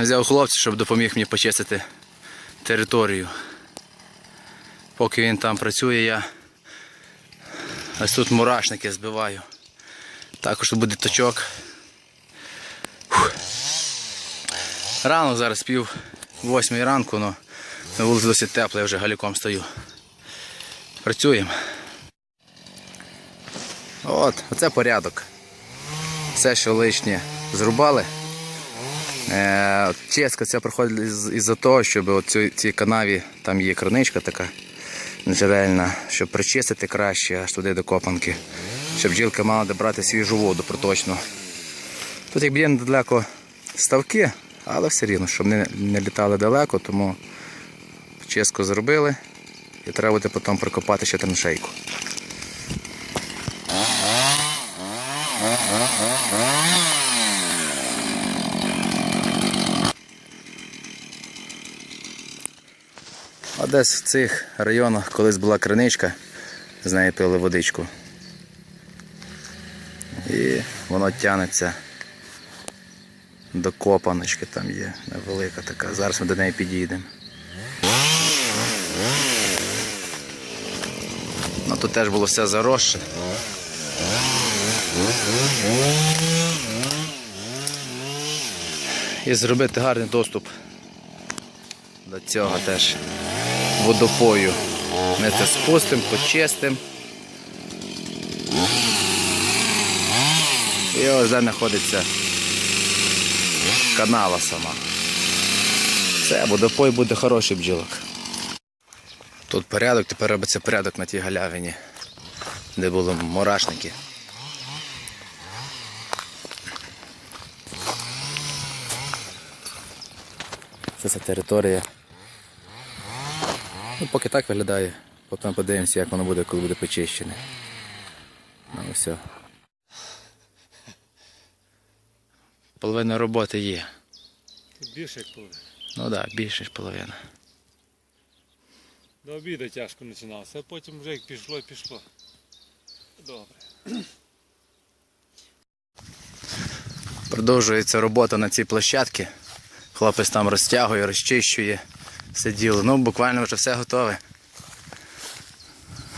Взяв хлопця, щоб допоміг мені почистити територію. Поки він там працює, я ось тут мурашники збиваю. Також буде точок. Фух. Рано зараз пів восьмої ранку, але на вулиці досить тепло, я вже галіком стою. Працюємо. От, оце порядок. Все, що лишнє зрубали. Е, чистка ця проходить із- із-за того, щоб у цій, канаві там є краничка така джерельна, щоб причистити краще аж туди до копанки, щоб бджілка мала де брати свіжу воду проточну. Тут якби є недалеко ставки, але все рівно, щоб не, не літали далеко, тому чистку зробили і треба буде потім прикопати ще траншейку. А десь в цих районах колись була криничка, з неї пили водичку. І воно тягнеться до копаночки, там є невелика така. Зараз ми до неї підійдемо. Ну тут теж було все заросше. І зробити гарний доступ до цього теж водопою. Ми це спустимо, почистимо. І ось де знаходиться канава сама. Все, водопой буде хороший бджілок. Тут порядок, тепер робиться порядок на тій галявині, де були мурашники. Це ця територія. Ну, поки так виглядає, потім подивимося, як воно буде, коли буде почищене. Ну все. Половина роботи є. Більше як половина. Ну так, да, більше ніж половина. До обіду тяжко починалося, а потім вже як пішло, пішло. Добре. Продовжується робота на цій площадці. Хлопець там розтягує, розчищує все діло. Ну, буквально вже все готове.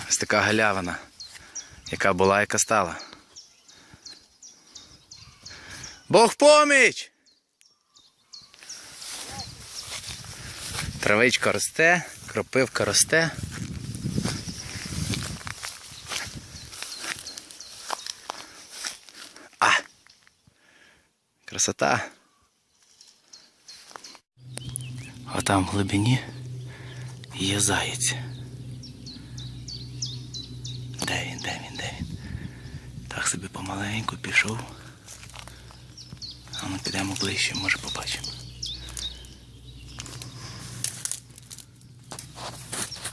Ось така галявина, яка була, яка стала. Бог поміч! Травичка росте, кропивка росте. А! Красота. А там в глибині є заєць. Де він, де він, де він? Так собі помаленьку пішов. А ми підемо ближче, може побачимо.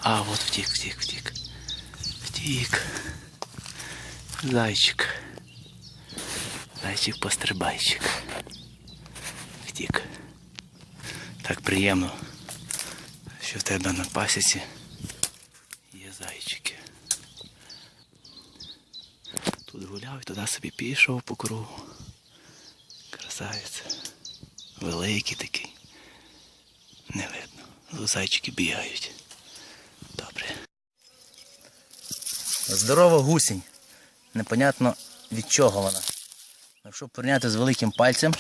А, от втік, втік, втік. Втік. Зайчик. Зайчик пострибайчик. Втік. Так приємно, що в тебе на пасіці є зайчики. Тут гуляв і туди собі пішов по кругу. Красавець. Великий такий. Не видно. Ну, Зайчики бігають. Добре. Здорова гусінь. Непонятно від чого вона. Якщо порівняти з великим пальцем,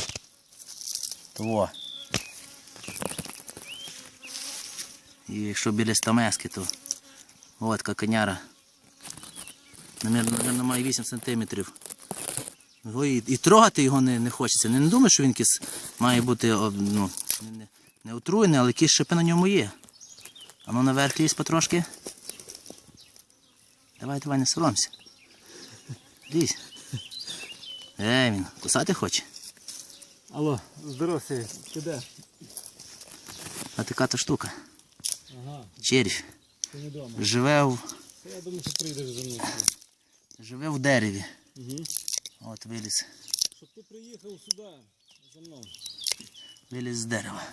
то І якщо біля стамески, то от коняра. Намірно, має 8 сантиметрів. І, і трогати його не, не хочеться. Не, не думаю, що він якийсь має бути ну, не, не, отруєний, але якісь шипи на ньому є. А ну наверх лізь потрошки. Давай, давай, не соромся. Лізь. Е, він кусати хоче. Алло, здоров, ти де? А така то штука. Ага, Червь. Живе в, Я думаю, що прийдеш за мною. живе в дереві. Угу. От виліз. Щоб ти приїхав сюди за мною. Виліз з дерева.